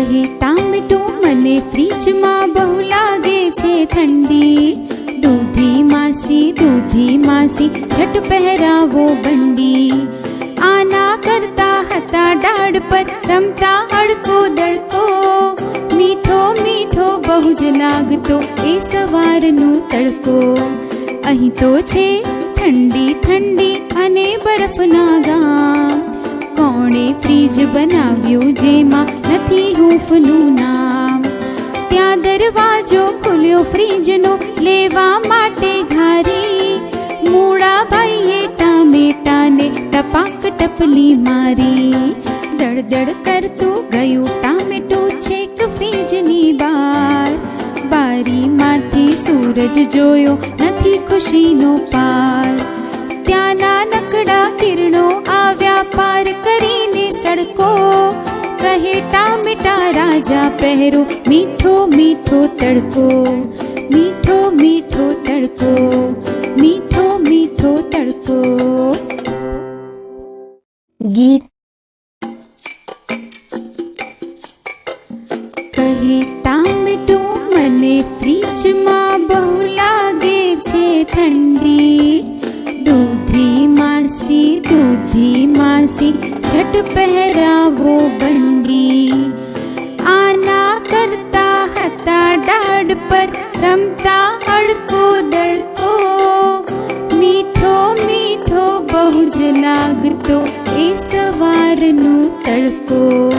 કહે ટામેટું મને ફ્રીજમાં બહુ લાગે છે ઠંડી. દૂધી માસી દૂધી માસી છટ પહેરાવો બંડી. આના કરતા હતા ડાળ પર રમતા હડકો દડકો મીઠો મીઠો બહુ જ લાગતો એ સવારનો તડકો. અહીં તો છે ઠંડી ઠંડી અને બરફના ગામ. કોણે ફ્રીજ બનાવ્યું જેમાં નથી હૂંફનું નામ. ત્યાં દરવાજો ખુલ્યો ફ્રીજનો લેવા માટે ઘારી. મૂળાભાઈએ ટામેટાને ટપાક ટપલી મારી. દળદળ કરતું ગયું ટામેટું છેક ફ્રીજની બાર બારીમાંથી સૂરજ જોયો, નથી ખુશીનો પાર. રાજા પહેરો, મીઠો મીઠો તડકો, મીઠો મીઠો તડકો, મીઠો મીઠો તડકો. ગીત. કહે ટામેટું મને ફ્રીજમાં બહુ લાગે છે ઠંડી. દૂધી માસી દૂધી માસી છઠ પહેરાવો રમતા અડકો દડકો મીઠો મીઠો બહુ જ લાગતો એ સવારનો તડકો.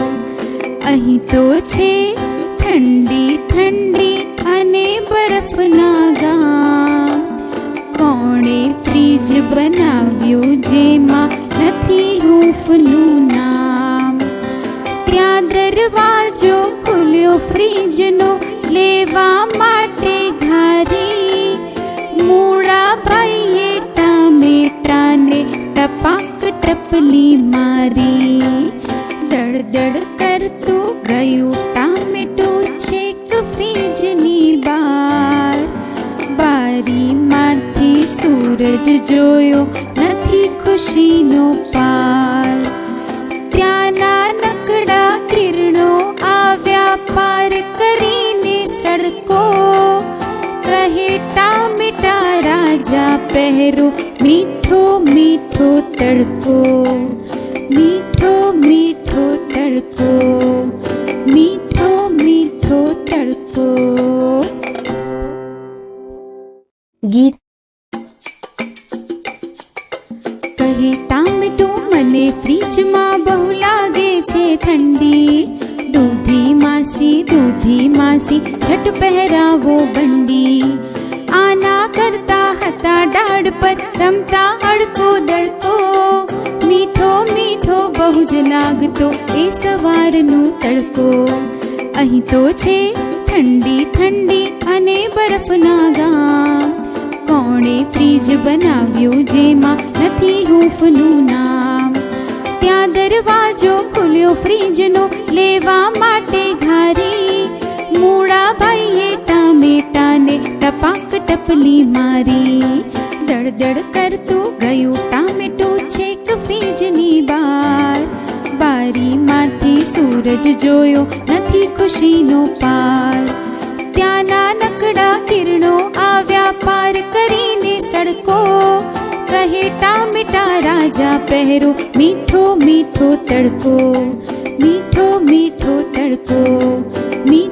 અહીં તો છે ઠંડી ઠંડી અને બરફના ગામ. કોણે ફ્રીજ બનાવ્યું જેમાં નથી હૂંફનું નામ? ત્યાં દરવાજો ખુલ્યો ફ્રીજનો, લેવા ટપાક ટપલી મારી દળદળ કરતું ગયું ટામેટું છેક ફ્રીજની બાર બારીમાંથી સૂરજ જોયો નથી ખુશીનો પાર ત્યાંના નકડા કિરણો આવ્યા પાર કરીને સડકો કહે ટામેટા રાજા પહેરો મીઠો મીઠો તડકો મીઠો મીઠો તડકો મીઠો મીઠો તડકો ગીત કહે ટામેટું મને ફ્રીજમાં બહુ લાગે છે ઠંડી દૂધી માસી દૂધી માસી છઠ પહેરાવો બંડી હતા ડાળ પર રમતા અડકો દડકો મીઠો મીઠો બહુ જ લાગતો એ સવારનો તડકો. અહીં તો છે ઠંડી ઠંડી અને બરફના ગામ. કોણે ફ્રીજ બનાવ્યું જેમાં નથી હૂંફનું નામ? ત્યાં દરવાજો ખુલ્યો ફ્રીજનો લેવા માટે ઘારી. ટામેટાને ટપાક ટપલી મારી. દળદળ કરતું ગયું ટામેટું છેક ફ્રીજની બાર બારીમાંથી સૂરજ જોયો નથી ખુશીનો પાર. ત્યાંના નકડા કિરણો આવ્યા પાર કરીને સડકો. કહે ટામેટા રાજા પહેરો મીઠો મીઠો તડકો. મીઠો મીઠો તડકો. મીઠો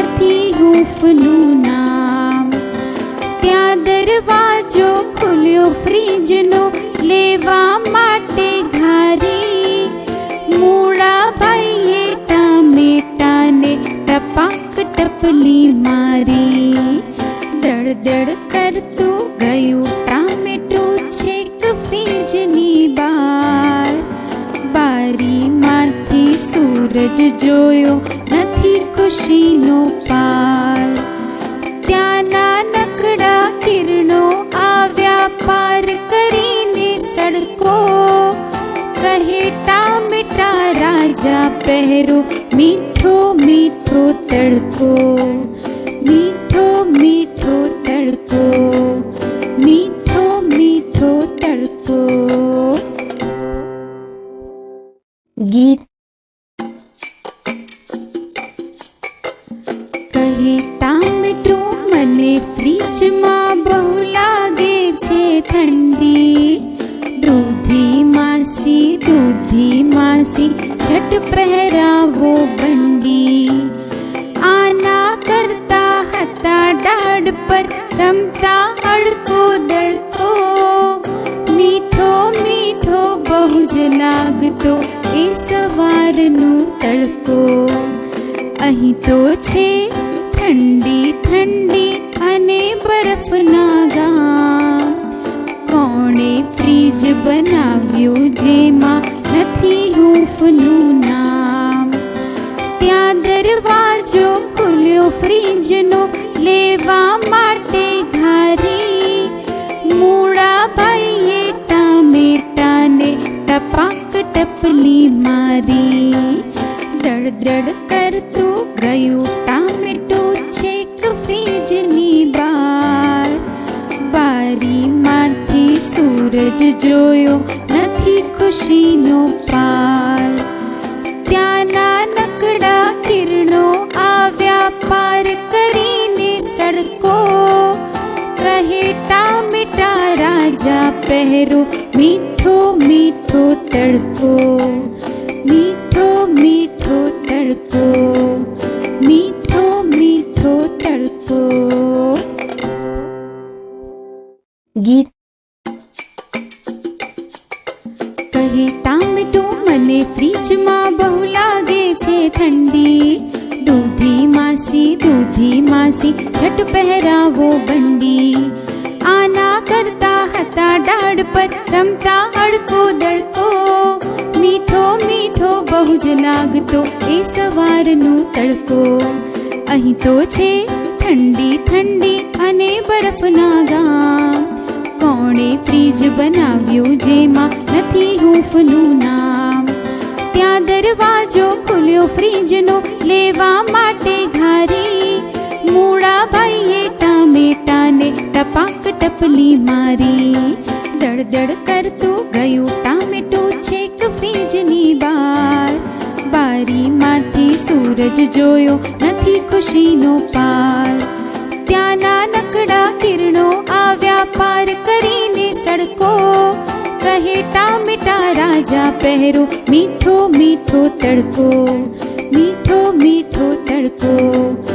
નથી હૂંફનું નામ ત્યાં દરવાજો ખુલ્યો ફ્રીજનો લેવા માટે ઘારી મૂળા ભાઈએ ટામેટાને ટપાક ટપલી મારી દળદળ કરતું ગયું ટામેટું છેક ફ્રીજની બહાર બારીમાંથી સૂરજ જોયો રાજા પહેરો મીઠો મીઠો તડકો. માસી છટ પહેરાવો બંડી આના કરતા હતા ડાળ પર રમતા અડકો દડકો મીઠો મીઠો બહુ જ લાગતો એ સવારનો તડકો અહીં તો છે ઠંડી ઠંડી અને બરફના ગામ કોણે ફ્રીજ બનાવ્યું જેમાં નથી હૂંફનું દરવાજો ખુલ્યો ફ્રીજનો લેવા માટે ઘારી. મૂળા ભાઈએ ટામેટાને ટપાક ટપલી મારી. દળદળ કરતું ગયું ટામેટું છેક ફ્રીજની બાર બારીમાંથી સૂરજ જોયો નથી ખુશીનો પાર. દૂધી માસી છઠ પહેરાવો બંડી આના કરતા હતા ડાળ પર રમતા અડકો દડકો મીઠો મીઠો બહુ જ લાગતો એ સવારનો તડકો અહીં તો છે ઠંડી ઠંડી અને બરફના ગામ કોણે ફ્રીજ બનાવ્યું જેમાં નથી હૂંફનું નામ ત્યાં દરવાજો ખુલ્યો ફ્રીજનો લેવા માટે ઘારી મૂળા ભાઈએ ટામેટાને ટપાક ટપલી મારી. દળદળ કરતું ગયું ટામેટું છેક ફ્રીજની બાર બારીમાંથી સૂરજ જોયો નથી ખુશીનો પાર. ત્યાંના નકડા કિરણો આવ્યા પાર કરીને સડકો. કહે ટામેટા રાજા પહેરો મીઠો મીઠો તડકો, મીઠો મીઠો તડકો.